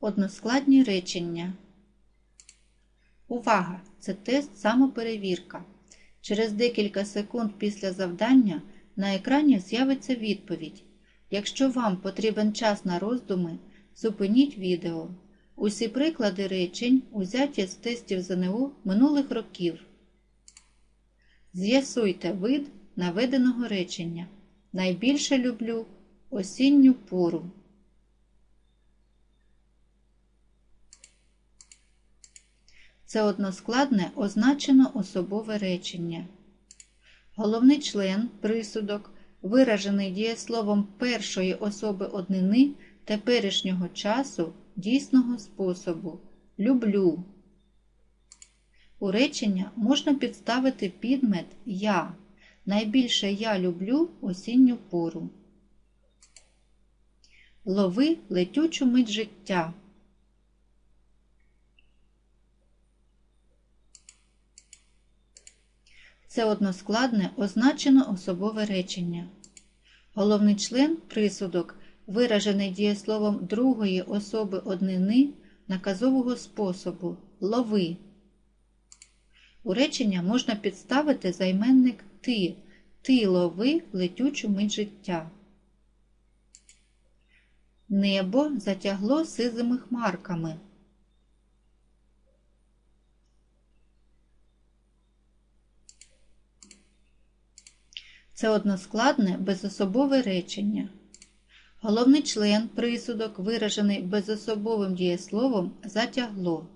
Односкладні речення. Увага! Це тест самоперевірка. Через декілька секунд після завдання на екрані з'явиться відповідь. Якщо вам потрібен час на роздуми, зупиніть відео. Усі приклади речень узяті з тестів ЗНО минулих років. З'ясуйте вид наведеного речення. Найбільше люблю осінню пору. Це односкладне означено особове речення. Головний член, присудок, виражений дієсловом першої особи однини теперішнього часу дійсного способу люблю. У речення можна підставити підмет Я. Найбільше я люблю осінню пору. Лови летючу мить життя. Це односкладне означено особове речення. Головний член присудок виражений дієсловом другої особи однини наказового способу лови. У речення можна підставити займенник ти. Ти лови летючу мить життя. Небо затягло сизими хмарками. Це односкладне безособове речення. Головний член присудок, виражений безособовим дієсловом, затягло.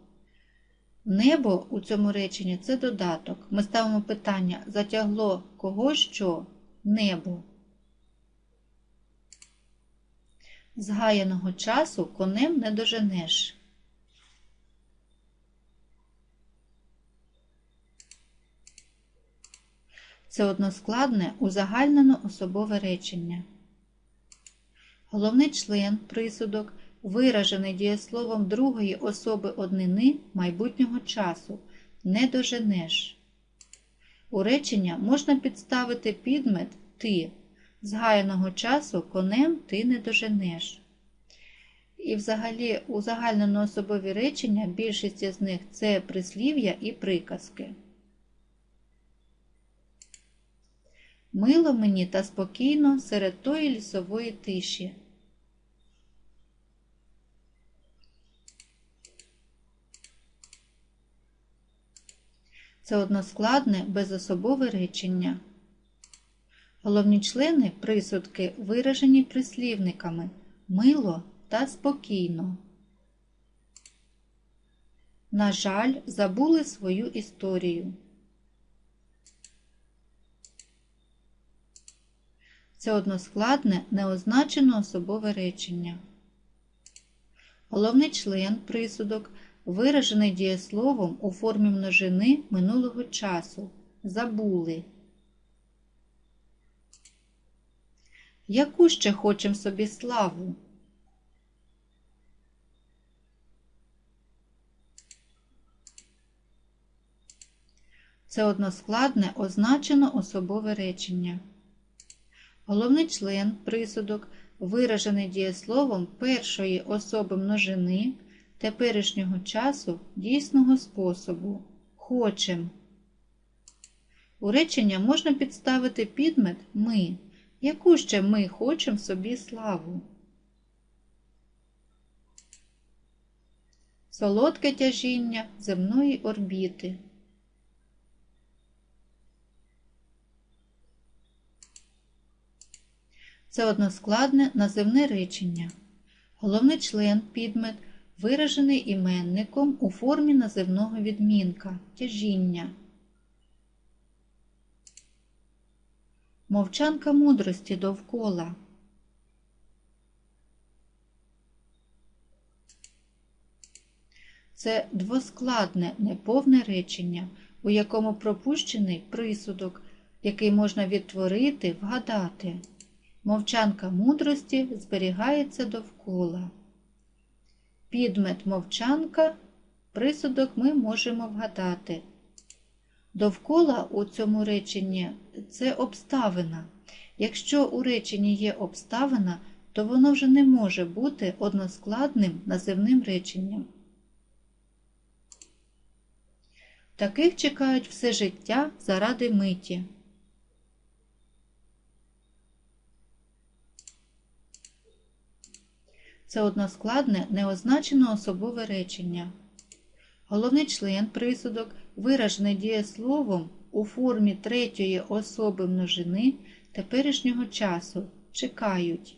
Небо у цьому реченні це додаток. Ми ставимо питання затягло кого що? Небо. Згаяного часу конем не доженеш. Це односкладне узагальнено особове речення. Головний член присудок виражений дієсловом другої особи однини майбутнього часу не доженеш. У речення можна підставити підмет ти. Згаяного часу конем ти не доженеш. І взагалі узагальнено особові речення більшість з них це прислів'я і приказки. Мило мені та спокійно серед тої лісової тиші. Це односкладне безособове речення. Головні члени присудки виражені прислівниками мило та спокійно. На жаль, забули свою історію. Це односкладне неозначено особове речення. Головний член присудок виражений дієсловом у формі множини минулого часу. Забули. Яку ще хочем собі славу? Це односкладне означено особове речення. Головний член присудок виражений дієсловом першої особи множини теперішнього часу дійсного способу хочем. У речення можна підставити підмет ми, яку ще ми хочемо собі славу. Солодке тяжіння земної орбіти. Це односкладне називне речення. Головний член підмет виражений іменником у формі називного відмінка тяжіння. Мовчанка мудрості довкола. Це двоскладне неповне речення, у якому пропущений присудок, який можна відтворити, вгадати. Мовчанка мудрості зберігається довкола. Підмет мовчанка, присудок ми можемо вгадати. Довкола у цьому реченні це обставина. Якщо у реченні є обставина, то воно вже не може бути односкладним називним реченням. Таких чекають все життя заради миті. Це односкладне неозначене особове речення. Головний член присудок виражений дієсловом у формі третьої особи множини теперішнього часу чекають.